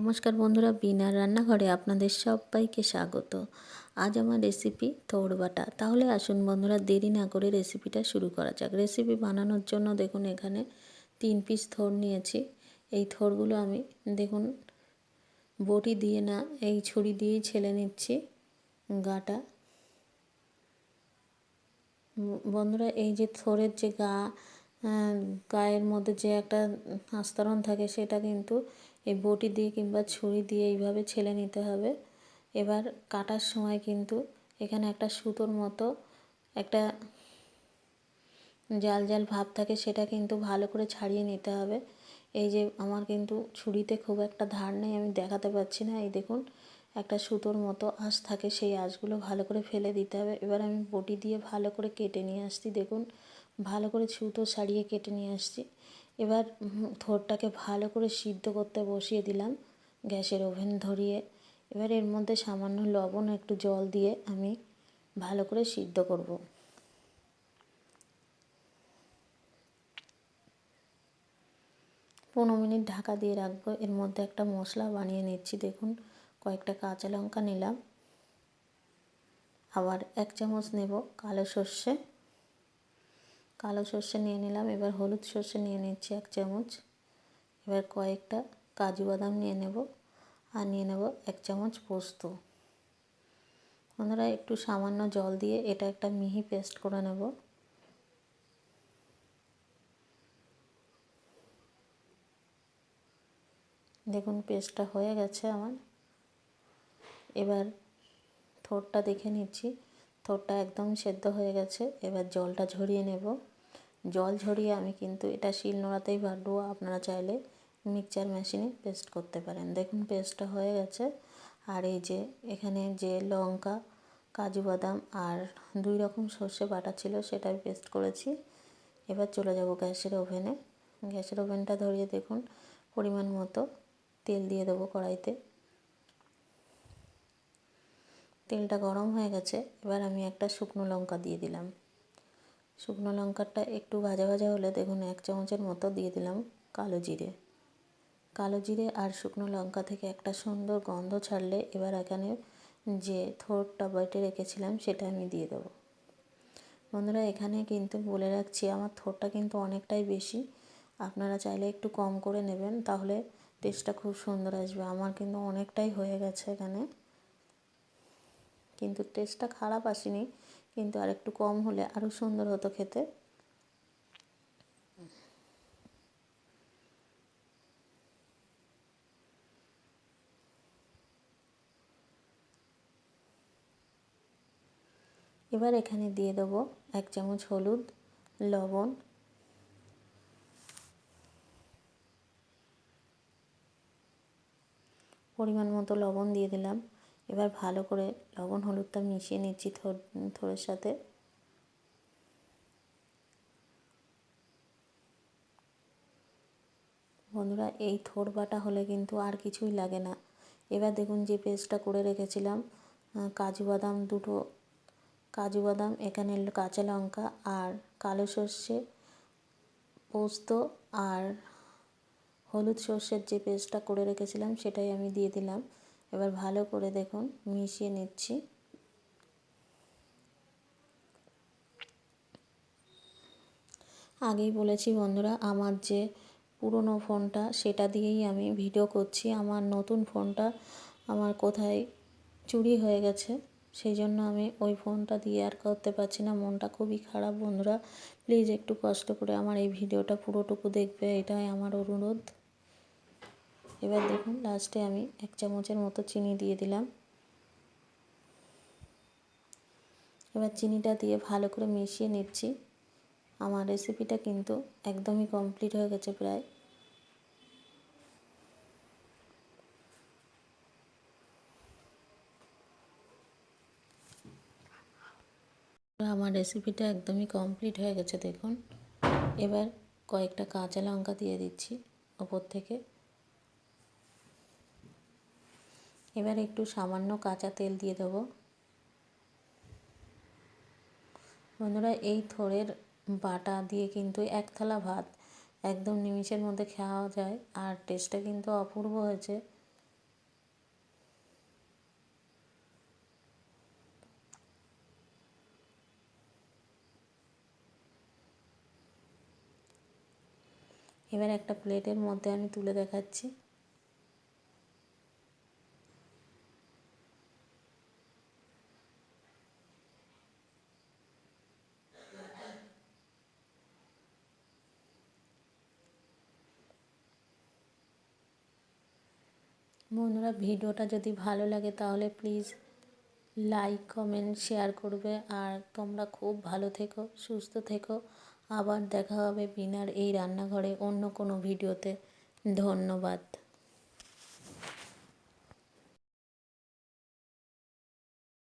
নমস্কার বন্ধুরা বিনার রান্নাঘরে আপনাদের সবাইকে স্বাগত। আজ আমার রেসিপি থোড় বাটা। তাহলে আসুন বন্ধুরা, দেরি না করে রেসিপিটা শুরু করা যাক। রেসিপি বানানোর জন্য দেখুন এখানে তিন পিস থোড় নিয়েছি। এই থোড়গুলো আমি দেখুন, বটি দিয়ে না, এই ছুরি দিয়েই ছেলে নিচ্ছি গাটা। বন্ধুরা, এই যে থোড়ের যে গা গায়ের মধ্যে যে একটা আস্তরণ থাকে, সেটা কিন্তু এই বটি দিয়ে কিংবা ছুরি দিয়ে এইভাবে ছেলে নিতে হবে। এবার কাটার সময় কিন্তু এখানে একটা সুতোর মতো একটা জাল জাল ভাব থাকে, সেটা কিন্তু ভালো করে ছাড়িয়ে নিতে হবে। এই যে আমার কিন্তু ছুরিতে খুব একটা ধার নেই, আমি দেখাতে পাচ্ছি না। এই দেখুন, একটা সুতোর মতো আঁশ থাকে, সেই আঁশগুলো ভালো করে ফেলে দিতে হবে। এবার আমি বটি দিয়ে ভালো করে কেটে নিয়ে আসছি, দেখুন, ভালো করে সুতো সারিয়ে কেটে নিয়ে আসছি। এবার থোরটাকে ভালো করে সিদ্ধ করতে বসিয়ে দিলাম গ্যাসের ওভেন ধরিয়ে। এবার এর মধ্যে সামান্য লবণ, একটু জল দিয়ে আমি ভালো করে সিদ্ধ করব। পনেরো মিনিট ঢাকা দিয়ে রাখব। এর মধ্যে একটা মশলা বানিয়ে নিচ্ছি, দেখুন, কয়েকটা কাঁচা লঙ্কা নিলাম। আবার এক চামচ নেব কালো সর্ষে। কালো সর্ষে নিয়ে নিলাম, এবার হলুদ সর্ষে নিয়ে নিচ্ছি এক চামচ। এবার কয়েকটা কাজু বাদাম নিয়ে নেব আর নিয়ে নেব এক চামচ পোস্ত। বন্ধুরা, একটু সামান্য জল দিয়ে এটা একটা মিহি পেস্ট করে নেব। দেখুন, পেস্টটা হয়ে গেছে আমার। এবার থোরটা দেখে নিচ্ছি। থোরটা একদম সেদ্ধ হয়ে গেছে, এবার জলটা ঝরিয়ে নেব। জল ঝরিয়ে আমি কিন্তু এটা শিল নোড়াতেই বাটবো আপনারা চাইলে মিক্সচার মেশিনে পেস্ট করতে পারেন। দেখুন, পেস্টটা হয়ে গেছে। আর এই যে এখানে যে লঙ্কা, কাজু বাদাম আর দুই রকম সর্ষে বাটা ছিল, সেটা আমি পেস্ট করেছি। এবার চলে যাব গ্যাসের ওভেনে। গ্যাসের ওভেনটা ধরিয়ে দেখুন, পরিমাণ মতো তেল দিয়ে দেবো কড়াইতে। তেলটা গরম হয়ে গেছে, এবার আমি একটা শুকনো লঙ্কা দিয়ে দিলাম। শুকনো লঙ্কাটা একটু ভাজা ভাজা হলে দেখুন এক চামচের মতো দিয়ে দিলাম কালো জিরে। কালো জিরে আর শুকনো লঙ্কা থেকে একটা সুন্দর গন্ধ ছাড়লে এবার এখানে যে থোরটা বেটে রেখেছিলাম সেটা আমি দিয়ে দেবো। বন্ধুরা, এখানে কিন্তু বলে রাখছি, আমার থোরটা কিন্তু অনেকটাই বেশি। আপনারা চাইলে একটু কম করে নেবেন, তাহলে টেস্টটা খুব সুন্দর আসবে। আমার কিন্তু অনেকটাই হয়ে গেছে এখানে। কিন্তু টেস্টটা খারাপ আসেনি, কিন্তু আর একটু কম হলে আরও সুন্দর হতো খেতে। এবার এখানে দিয়ে দেবো এক চামচ হলুদ, লবণ। পরিমাণ মতো লবণ দিয়ে দিলাম। এবার ভালো করে লবণ হলুদটা মিশিয়ে নিচ্ছি থোরের সাথে। বন্ধুরা, এই থোর বাটা হলে কিন্তু আর কিছুই লাগে না। এবার দেখুন যে পেস্টটা করে রেখেছিলাম কাজু বাদাম দুটো, কাজু বাদাম, এখানে কাঁচা লঙ্কা আর কালো সর্ষে পোস্ত আর হলুদ সর্ষের যে পেস্টটা করে রেখেছিলাম, সেটাই আমি দিয়ে দিলাম। এবার ভালো করে দেখুন, মিশিয়ে নিচ্ছি। আগেই বলেছি বন্ধুরা, আমার যে পুরনো ফোনটা, সেটা দিয়েই আমি ভিডিও করছি। আমার নতুন ফোনটা আমার কোথায় চুরি হয়ে গেছে, সেই জন্য আমি ওই ফোনটা দিয়ে আর করতে পারছি না। মনটা খুবই খারাপ বন্ধুরা প্লিজ একটু কষ্ট করে আমার এই ভিডিওটা পুরোটুকু দেখবে, এটাই আমার অনুরোধ। এবার দেখুন লাস্টে আমি এক চামচের মতো চিনি দিয়ে দিলাম। এবার চিনিটা দিয়ে ভালো করে মিশিয়ে নিচ্ছি। আমার রেসিপিটা কিন্তু একদমই কমপ্লিট হয়ে গেছে প্রায়। আমার রেসিপিটা একদমই কমপ্লিট হয়ে গেছে, দেখুন। এবার কয়েকটা কাঁচা লঙ্কা দিয়ে দিচ্ছি ওপর থেকে। এবার একটু সামান্য কাঁচা তেল দিয়ে দেব। বন্ধুরা, এই থোড়ের বাটা দিয়ে কিন্তু এক থালা ভাত একদম নিমিষের মধ্যে খাওয়া যায় আর টেস্টটা কিন্তু অপূর্ব হয়েছে। এবার একটা প্লেটের মধ্যে আমি তুলে দেখাচ্ছি। বন্ধুরা, ভিডিওটা যদি ভালো লাগে তাহলে প্লিজ লাইক কমেন্ট শেয়ার করবে। আর তোমরা খুব ভালো থেকো, সুস্থ থেকো। আবার দেখা হবে বিনার এই রান্নাঘরে অন্য কোনো ভিডিওতে। ধন্যবাদ।